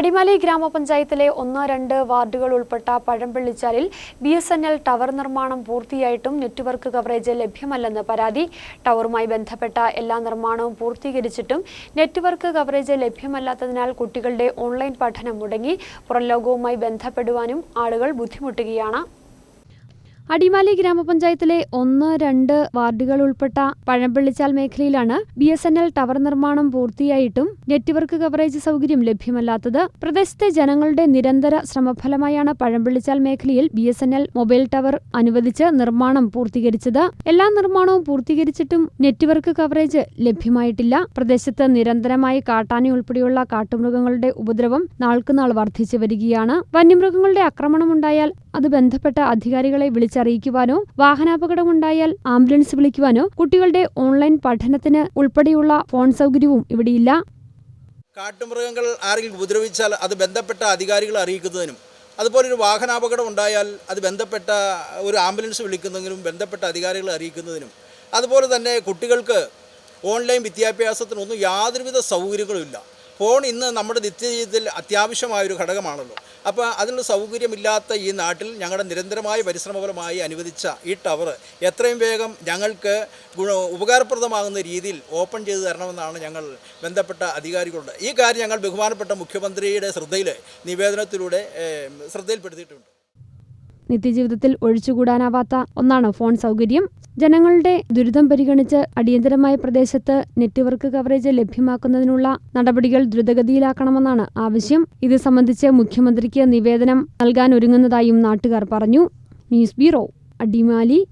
അടിമാലി ഗ്രാമപഞ്ചായത്തിലെ ഒന്ന് രണ്ട് വാർഡുകൾ ഉൾപ്പെട്ട പഴംപള്ളിച്ചാലിൽ B S N L tower നിർമ്മാണം പൂർത്തിയായിട്ടും നെറ്റ്വർക്ക് കവറേജ് ലഭ്യമല്ലെന്ന് പരാതി. ടവറുമായി ബന്ധപ്പെട്ട എല്ലാ നിർമ്മാണവും പൂർത്തീകരിച്ചിട്ടും നെറ്റ്വർക്ക് കവറേജ് ലഭ്യമല്ലാത്തതിനാൽ കുട്ടികളുടെ ഓൺലൈൻ പഠനം മുടങ്ങി പുറംലോകവുമായി ബന്ധപ്പെടുവാനും ആളുകൾ ബുദ്ധിമുട്ടുകയാണ്. അടിമാലി ഗ്രാമപഞ്ചായത്തിലെ ഒന്ന് രണ്ട് വാർഡുകൾ ഉൾപ്പെട്ട പഴംപള്ളിച്ചാൽ മേഖലയിലാണ് B S N L tower നിർമ്മാണം പൂർത്തിയായിട്ടും നെറ്റ്വർക്ക് കവറേജ് സൗകര്യം ലഭ്യമല്ലാത്തത്. പ്രദേശത്തെ ജനങ്ങളുടെ നിരന്തര ശ്രമഫലമായാണ് പഴംപള്ളിച്ചാൽ മേഖലയിൽ B S N L mobile tower അനുവദിച്ച് നിർമ്മാണം പൂർത്തീകരിച്ചത്. എല്ലാ നിർമ്മാണവും പൂർത്തീകരിച്ചിട്ടും നെറ്റ്വർക്ക് കവറേജ് ലഭ്യമായിട്ടില്ല. പ്രദേശത്ത് നിരന്തരമായി കാട്ടാന ഉൾപ്പെടെയുള്ള കാട്ടുമൃഗങ്ങളുടെ ഉപദ്രവം നാൾക്കുനാൾ വർദ്ധിച്ചു വരികയാണ്. വന്യമൃഗങ്ങളുടെ ആക്രമണമുണ്ടായാൽ അത് ബന്ധപ്പെട്ട അധികാരികളെ വിളിച്ചറിയിക്കുവാനോ വാഹനാപകടമുണ്ടായാൽ ആംബുലൻസ് വിളിക്കുവാനോ കുട്ടികളുടെ ഓൺലൈൻ പഠനത്തിന് ഉൾപ്പെടെയുള്ള ഫോൺ സൗകര്യവും ഇവിടെയില്ല. കാട്ടുമൃഗങ്ങൾ ആരെങ്കിലും ഉപദ്രവിച്ചാൽ അത് ബന്ധപ്പെട്ട അധികാരികളെ അറിയിക്കുന്നതിനും അതുപോലെ ഒരു വാഹനാപകടം ഉണ്ടായാൽ അത് ബന്ധപ്പെട്ട ഒരു ആംബുലൻസ് വിളിക്കുന്നതിനും ബന്ധപ്പെട്ട അധികാരികളെ അറിയിക്കുന്നതിനും അതുപോലെ തന്നെ കുട്ടികൾക്ക് ഓൺലൈൻ വിദ്യാഭ്യാസത്തിനൊന്നും യാതൊരുവിധ സൗകര്യങ്ങളും ഇല്ല. ഫോൺ ഇന്ന് നമ്മുടെ നിത്യജീവിതത്തിൽ അത്യാവശ്യമായൊരു ഘടകമാണല്ലോ. അപ്പോൾ അതിനുള്ള സൗകര്യമില്ലാത്ത ഈ നാട്ടിൽ ഞങ്ങളുടെ നിരന്തരമായ പരിശ്രമഫലമായി അനുവദിച്ച ഈ ടവർ എത്രയും വേഗം ഞങ്ങൾക്ക് ഗുണ ഉപകാരപ്രദമാകുന്ന രീതിയിൽ ഓപ്പൺ ചെയ്തു തരണമെന്നാണ് ഞങ്ങൾ ബന്ധപ്പെട്ട അധികാരികളുണ്ട്. ഈ കാര്യം ഞങ്ങൾ ബഹുമാനപ്പെട്ട മുഖ്യമന്ത്രിയുടെ ശ്രദ്ധയിൽ നിവേദനത്തിലൂടെ ശ്രദ്ധയിൽപ്പെടുത്തിയിട്ടുണ്ട്. നിത്യജീവിതത്തിൽ ഒഴിച്ചുകൂടാനാവാത്ത ഒന്നാണ് ഫോൺ സൗകര്യം? ജനങ്ങളുടെ ദുരിതം പരിഗണിച്ച് അടിയന്തരമായ പ്രദേശത്ത് നെറ്റ്വർക്ക് കവറേജ് ലഭ്യമാക്കുന്നതിനുള്ള നടപടികൾ ദ്രുതഗതിയിലാക്കണമെന്നാണ് ആവശ്യം. ഇത് സംബന്ധിച്ച് മുഖ്യമന്ത്രിക്ക് നിവേദനം നൽകാൻ ഒരുങ്ങുന്നതായും നാട്ടുകാർ പറഞ്ഞു. News bureau Adimali.